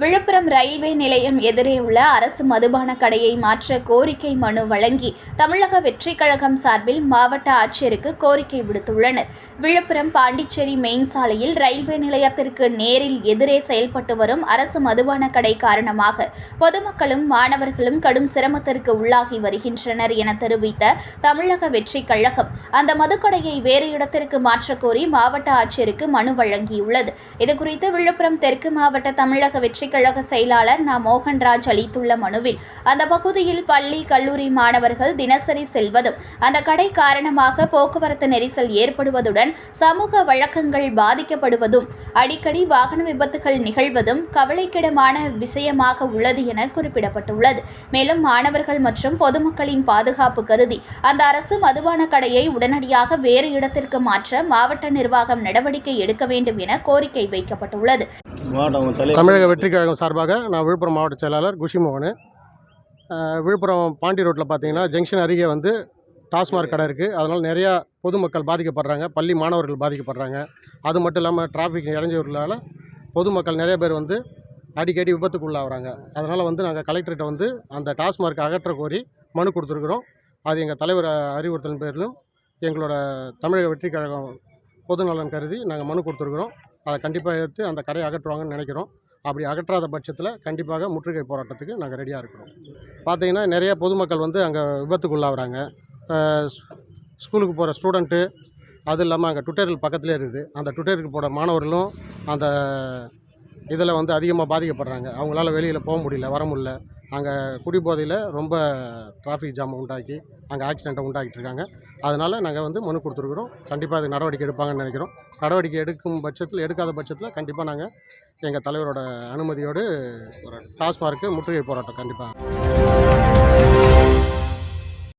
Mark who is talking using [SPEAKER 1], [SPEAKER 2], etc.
[SPEAKER 1] Villupuram railway நிலையம் எதிரே உள்ள அரசு மதுபான கடையை மாற்ற கோரிக்கை மனு வழங்கி தமிழக வெற்றிக் கழகம் சார்பில் மாவட்ட ஆட்சியருக்கு கோரிக்கை விடுத்துள்ளனர். விழுப்புரம் பாண்டிச்சேரி மெயின் சாலையில் ரயில்வே நிலையத்திற்கு நேரில் எதிரே செயல்பட்டு வரும் அரசு மதுபான கடை காரணமாக பொதுமக்களும் மாணவர்களும் கடும் சிரமத்திற்கு உள்ளாகி வருகின்றனர் என தெரிவித்த தமிழக வெற்றிக் கழகம். அந்த மதுக்கடையை வேறு இடத்திற்கு மாற்றக்கோரி மாவட்ட ஆட்சியருக்கு மனு வழங்கியுள்ளது. இதுகுறித்து விழுப்புரம் தெற்கு மாவட்ட தமிழக வெற்றி கழக செயலாளர் ந. மோகன்ராஜ் அளித்துள்ள மனுவில் அந்த பகுதியில் பள்ளி கல்லூரி மாணவர்கள் தினசரி செல்வதும் அந்த கடை காரணமாக போக்குவரத்து நெரிசல் ஏற்படுவதுடன் சமூக வழக்கங்கள் பாதிக்கப்படுவதும் அடிக்கடி வாகன விபத்துகள் நிகழ்வதும் கவலைக்கிடமான விஷயமாக உள்ளது என குறிப்பிடப்பட்டுள்ளது. மேலும் மாணவர்கள் மற்றும் பொதுமக்களின் பாதுகாப்பு கருதி அந்த அரசு மதுபான கடையை உடனடியாக வேறு இடத்திற்கு மாற்ற மாவட்ட நிர்வாகம் நடவடிக்கை எடுக்க வேண்டும் என கோரிக்கை வைக்கப்பட்டுள்ளது.
[SPEAKER 2] தமிழக வெற்றி கழகம் சார்பாக நான் விழுப்புரம் மாவட்ட செயலாளர் குஷிமோகன். விழுப்புரம் பாண்டி ரோட்டில் பார்த்தீங்கன்னா ஜங்ஷன் அருகே வந்து டாஸ்மாக் கடை இருக்குது அதனால் நிறையா பொதுமக்கள் பாதிக்கப்படுறாங்க. பள்ளி மாணவர்கள் பாதிக்கப்படுறாங்க. அது மட்டும் இல்லாமல் டிராஃபிக் இடைஞ்சூர்களால் பொதுமக்கள் நிறைய பேர் வந்து அடிக்கடி விபத்துக்குள்ளாகிறாங்க. அதனால் வந்து நாங்கள் கலெக்டர்கிட்ட வந்து அந்த டாஸ்மார்க் அகற்ற கோரி மனு கொடுத்துருக்குறோம். அது எங்கள் தலைவர் அறிவுறுத்தலின் பேரிலும் எங்களோட தமிழக வெற்றி கழகம் பொதுநலன் கருதி நாங்கள் மனு கொடுத்துருக்குறோம். அதை கண்டிப்பாக எடுத்து அந்த கடையை அகற்றுவாங்கன்னு நினைக்கிறோம். அப்படி அகற்றாத பட்சத்தில் கண்டிப்பாக முற்றுகை போராட்டத்துக்கு நாங்கள் ரெடியாக இருக்கிறோம். பார்த்தீங்கன்னா நிறைய பொதுமக்கள் வந்து அங்கே விபத்துக்குள்ளாகிறாங்க. ஸ்கூலுக்கு போகிற ஸ்டூடெண்ட்டு அது இல்லாமல் அங்கே டுட்டோரியல் பக்கத்துலேயே இருக்குது. அந்த டுட்டோரியலுக்கு போகிற மாணவர்களும் அந்த இதில் வந்து அதிகமாக பாதிக்கப்படுறாங்க. அவங்களால வெளியில் போக முடியல வர முடியல. அங்கே குடிபோதையில் ரொம்ப டிராஃபிக் ஜாம் உண்டாக்கி அங்கே ஆக்சிடெண்ட்டை உண்டாக்கிட்டு இருக்காங்க அதனால் நாங்கள் வந்து மனு கொடுத்துருக்குறோம். கண்டிப்பாக அது நடவடிக்கை எடுப்பாங்கன்னு நினைக்கிறோம். நடவடிக்கை எடுக்கும் பட்சத்தில் எடுக்காத பட்சத்தில் கண்டிப்பாக நாங்கள் எங்கள் தலைவரோட அனுமதியோடு டாஸ்மார்க்கு முற்றுகை போராட்டம் கண்டிப்பாக.